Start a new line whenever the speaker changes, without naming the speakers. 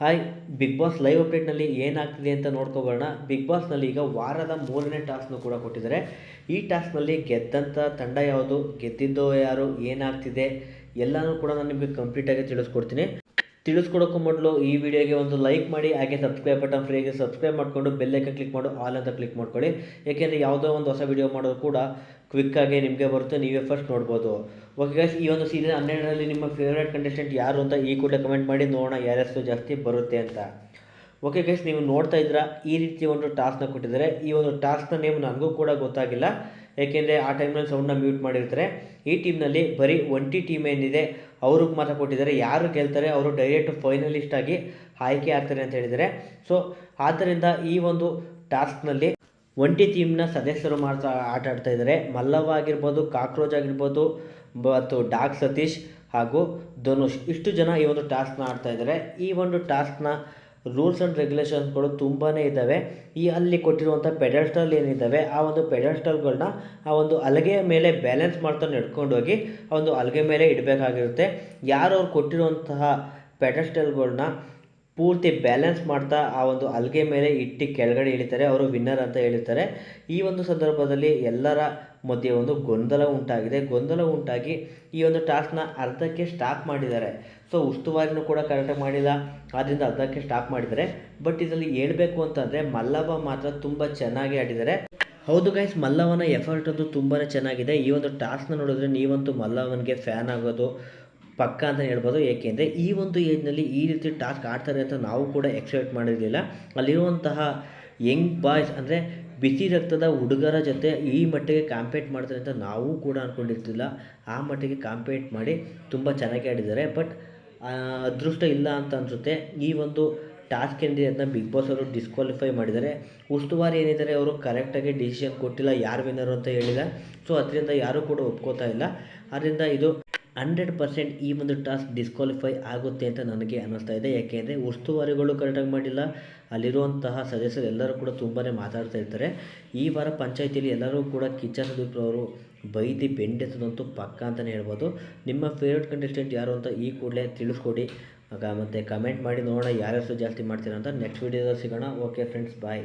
Hi big boss live ಅಪ್ಡೇಟ್ನಲ್ಲಿ ಏನಾಗ್ತಿದೆ ಅಂತ ನೋಡ್ಕೋಬೋಣ ಬಿಗ್ ಬಾಸ್ನಲ್ಲಿ ಈಗ ವಾರದ ಮೂರನೇ ಟಾಸ್ಕ್ನು ಕೂಡ ಕೊಟ್ಟಿದ್ದಾರೆ. ಈ ಟಾಸ್ಕ್ನಲ್ಲಿ ಗೆದ್ದಂಥ ತಂಡ ಯಾವುದು? ಗೆದ್ದಿದ್ದೋ ಯಾರು? ಏನಾಗ್ತಿದೆ? ಎಲ್ಲನೂ ಕೂಡ ನಾನು ನಿಮಗೆ ಕಂಪ್ಲೀಟಾಗಿ ತಿಳಿಸ್ಕೊಡ್ತೀನಿ. ತಿಳಿಸ್ಕೊಡೋಕ್ಕೂ ಮೊದಲು ಈ ವಿಡಿಯೋಗೆ ಒಂದು ಲೈಕ್ ಮಾಡಿ, ಹಾಗೆ ಸಬ್ಸ್ಕ್ರೈಬ್ ಬಟನ್ ಫ್ರೀಗೆ ಸಬ್ಸ್ಕ್ರೈಬ್ ಮಾಡಿಕೊಂಡು ಬೆಲ್ಲೈಕನ್ ಕ್ಲಿಕ್ ಮಾಡು ಆಲ್ ಅಂತ ಕ್ಲಿಕ್ ಮಾಡ್ಕೊಳ್ಳಿ. ಏಕೆಂದರೆ ಯಾವುದೋ ಒಂದು ಹೊಸ ವಿಡಿಯೋ ಮಾಡೋದು ಕೂಡ ಕ್ವಿಕ್ಕಾಗಿ ನಿಮಗೆ ಬರುತ್ತೆ, ನೀವೇ ಫಸ್ಟ್ ನೋಡ್ಬೋದು. ಓಕೆ ಗೈಸ್ ಈ ಒಂದು ಸೀಸನ್ ಹನ್ನೆರಡರಲ್ಲಿ ನಿಮ್ಮ ಫೇವ್ರೇಟ್ ಕಂಟೆಸ್ಟೆಂಟ್ ಯಾರು ಅಂತ ಈ ಕೂಡಲೇ ಕಮೆಂಟ್ ಮಾಡಿ, ನೋಡೋಣ ಯಾರ್ಯಾರು ಜಾಸ್ತಿ ಬರುತ್ತೆ ಅಂತ. ಓಕೆ ಗೈಸ್ ನೀವು ನೋಡ್ತಾ ಇದ್ದೀರಾ, ಈ ರೀತಿ ಒಂದು ಟಾಸ್ಕ್ನ ಕೊಟ್ಟಿದ್ದಾರೆ. ಈ ಒಂದು ಟಾಸ್ಕ್ನ ನೇಮ್ ನನಗೂ ಕೂಡ ಗೊತ್ತಾಗಿಲ್ಲ. ಏಕೆಂದರೆ ಆ ಟೈಮ್ನಲ್ಲಿ ಸೌಂಡ್ನ ಮ್ಯೂಟ್ ಮಾಡಿರ್ತಾರೆ. ಈ ಟೀಮ್ನಲ್ಲಿ ಬರೀ ಒಂಟಿ ಟೀಮ್ ಏನಿದೆ ಅವ್ರಿಗೆ ಮಾತ್ರ ಕೊಟ್ಟಿದ್ದಾರೆ. ಯಾರು ಗೆಲ್ತಾರೆ, ಅವರು ಡೈರೆಕ್ಟ್ ಫೈನಲಿಸ್ಟ್ ಆಗಿ ಆಯ್ಕೆ ಆಗ್ತಾರೆ ಅಂತ ಹೇಳಿದ್ದಾರೆ. ಸೊ ಆದ್ದರಿಂದ ಈ ಒಂದು ಟಾಸ್ಕ್ನಲ್ಲಿ ಒಂಟಿ ಟೀಮ್ನ ಸದಸ್ಯರು ಮಾತ್ರ ಆಟ ಆಡ್ತಾ ಇದ್ದಾರೆ. ಮಲ್ಲವ್ ಆಗಿರ್ಬೋದು, ಕಾಕ್ರೋಚ್ ಆಗಿರ್ಬೋದು, ಮತ್ತು ಡಾಕ್ ಸತೀಶ್ ಹಾಗೂ ಧನುಷ್. ಇಷ್ಟು ಜನ ಈ ಒಂದು ಟಾಸ್ಕ್ನ ಆಡ್ತಾ ಇದ್ದಾರೆ. ಈ ಒಂದು ಟಾಸ್ಕ್ನ ರೂಲ್ಸ್ ಆ್ಯಂಡ್ ರೆಗ್ಯುಲೇಷನ್ಸ್ಗಳು ತುಂಬಾ ಇದ್ದಾವೆ. ಈ ಅಲ್ಲಿ ಕೊಟ್ಟಿರುವಂಥ ಪೆಡಲ್ಸ್ಟಲ್ ಏನಿದ್ದಾವೆ, ಆ ಒಂದು ಪೆಡಲ್ಸ್ಟಲ್ಗಳನ್ನ ಆ ಒಂದು ಹಲಗೆಯ ಮೇಲೆ ಬ್ಯಾಲೆನ್ಸ್ ಮಾಡ್ತಾ ನಡ್ಕೊಂಡು ಹೋಗಿ ಆ ಒಂದು ಹಲಗೆ ಮೇಲೆ ಇಡಬೇಕಾಗಿರುತ್ತೆ. ಯಾರು ಅವ್ರು ಕೊಟ್ಟಿರುವಂತಹ ಪೆಡಲ್ಸ್ಟಲ್ಗಳನ್ನ ಪೂರ್ತಿ ಬ್ಯಾಲೆನ್ಸ್ ಮಾಡ್ತಾ ಆ ಒಂದು ಅಲ್ಗೆ ಮೇಲೆ ಇಟ್ಟು ಕೆಳಗಡೆ ಇಳಿತಾರೆ, ಅವರು ವಿನ್ನರ್ ಅಂತ ಹೇಳಿರ್ತಾರೆ ಈ ಒಂದು ಸಂದರ್ಭದಲ್ಲಿ ಎಲ್ಲರ ಮಧ್ಯೆ ಒಂದು ಗೊಂದಲ ಉಂಟಾಗಿದೆ. ಗೊಂದಲ ಉಂಟಾಗಿ ಈ ಒಂದು ಟಾಸ್ಕ್ನ ಅರ್ಧಕ್ಕೆ ಸ್ಟಾಪ್ ಮಾಡಿದ್ದಾರೆ. ಸೊ ಉಸ್ತುವಾರಿನೂ ಕೂಡ ಕರೆಕ್ಟಾಗಿ ಮಾಡಿಲ್ಲ. ಆದ್ದರಿಂದ ಅರ್ಧಕ್ಕೆ ಸ್ಟಾಪ್ ಮಾಡಿದ್ದಾರೆ. ಬಟ್ ಇದರಲ್ಲಿ ಹೇಳಬೇಕು ಅಂತಂದರೆ ಮಲ್ಲವ ಮಾತ್ರ ತುಂಬ ಚೆನ್ನಾಗಿ ಆಡಿದ್ದಾರೆ. ಹೌದು ಗೈಸ್ ಮಲ್ಲವನ ಎಫರ್ಟ್ ಅದು ತುಂಬಾ ಚೆನ್ನಾಗಿದೆ. ಈ ಒಂದು ಟಾಸ್ಕ್ನ ನೋಡಿದ್ರೆ ನೀವಂತೂ ಮಲ್ಲವನಿಗೆ ಫ್ಯಾನ್ ಆಗೋದು ಪಕ್ಕ ಅಂತ ಹೇಳ್ಬೋದು. ಏಕೆಂದರೆ ಈ ಒಂದು ಏಜ್ನಲ್ಲಿ ಈ ರೀತಿ ಟಾಸ್ಕ್ ಆಡ್ತಾರೆ ಅಂತ ನಾವು ಕೂಡ ಎಕ್ಸ್ಪೆಕ್ಟ್ ಮಾಡಿರಲಿಲ್ಲ. ಅಲ್ಲಿರುವಂತಹ ಯಂಗ್ ಬಾಯ್ಸ್ ಅಂದರೆ ಬಿಸಿ ರಕ್ತದ ಹುಡುಗರ ಜೊತೆ ಈ ಮಟ್ಟಿಗೆ ಕಾಂಪೇಟ್ ಮಾಡ್ತಾರೆ ಅಂತ ನಾವು ಕೂಡ ಅಂದ್ಕೊಂಡಿರ್ತಿಲ್ಲ ಆ ಮಟ್ಟಿಗೆ ಕಾಂಪೇಟ್ ಮಾಡಿ ತುಂಬ ಚೆನ್ನಾಗಿ ಆಡಿದ್ದಾರೆ. ಬಟ್ ಅದೃಷ್ಟ ಇಲ್ಲ ಅಂತ ಅನಿಸುತ್ತೆ. ಈ ಒಂದು ಟಾಸ್ಕ್ ಏನಿದೆ ಅದನ್ನ ಬಿಗ್ ಬಾಸ್ ಅವರು ಡಿಸ್ಕ್ವಾಲಿಫೈ ಮಾಡಿದ್ದಾರೆ. ಉಸ್ತುವಾರಿ ಏನಿದ್ದಾರೆ ಅವರು ಕರೆಕ್ಟಾಗಿ ಡಿಸಿಷನ್ ಕೊಟ್ಟಿಲ್ಲ. ಯಾರು ವಿನ್ನರು ಅಂತ ಹೇಳಿಲ್ಲ. ಸೊ ಅದರಿಂದ ಯಾರೂ ಕೂಡ ಒಪ್ಕೋತಾ ಇಲ್ಲ. ಅದರಿಂದ ಇದು ಹಂಡ್ರೆಡ್ ಪರ್ಸೆಂಟ್ ಈ ಒಂದು ಟಾಸ್ಕ್ ಡಿಸ್ಕ್ವಾಲಿಫೈ ಆಗುತ್ತೆ ಅಂತ ನನಗೆ ಅನ್ನಿಸ್ತಾ ಇದೆ. ಯಾಕೆಂದರೆ ಉಸ್ತುವಾರಿಗಳು ಕರೆಕ್ಟಾಗಿ ಮಾಡಿಲ್ಲ. ಅಲ್ಲಿರುವಂತಹ ಸದಸ್ಯರು ಎಲ್ಲರೂ ಕೂಡ ತುಂಬಾ ಮಾತಾಡ್ತಾ ಇರ್ತಾರೆ. ಈ ವಾರ ಪಂಚಾಯತಿಯಲ್ಲಿ ಎಲ್ಲರೂ ಕೂಡ ಕಿಚ್ಚ ಸುದೀಪ್ ಅವರು ಬೈದಿ ಬೆಂಡೆಸೋದಂತೂ ಪಕ್ಕ ಅಂತಲೇ ಹೇಳ್ಬೋದು. ನಿಮ್ಮ ಫೇವ್ರೇಟ್ ಕಂಟೆಸ್ಟೆಂಟ್ ಯಾರು ಅಂತ ಈ ಕೂಡಲೇ ತಿಳಿಸ್ಕೊಡಿ. ಮತ್ತು ಕಮೆಂಟ್ ಮಾಡಿ ನೋಡೋಣ ಯಾರ್ಯಾರು ಜಾಸ್ತಿ ಮಾಡ್ತೀರಾ ಅಂತ. ನೆಕ್ಸ್ಟ್ ವೀಡಿಯೋದಲ್ಲಿ ಸಿಗೋಣ. Okay friends bye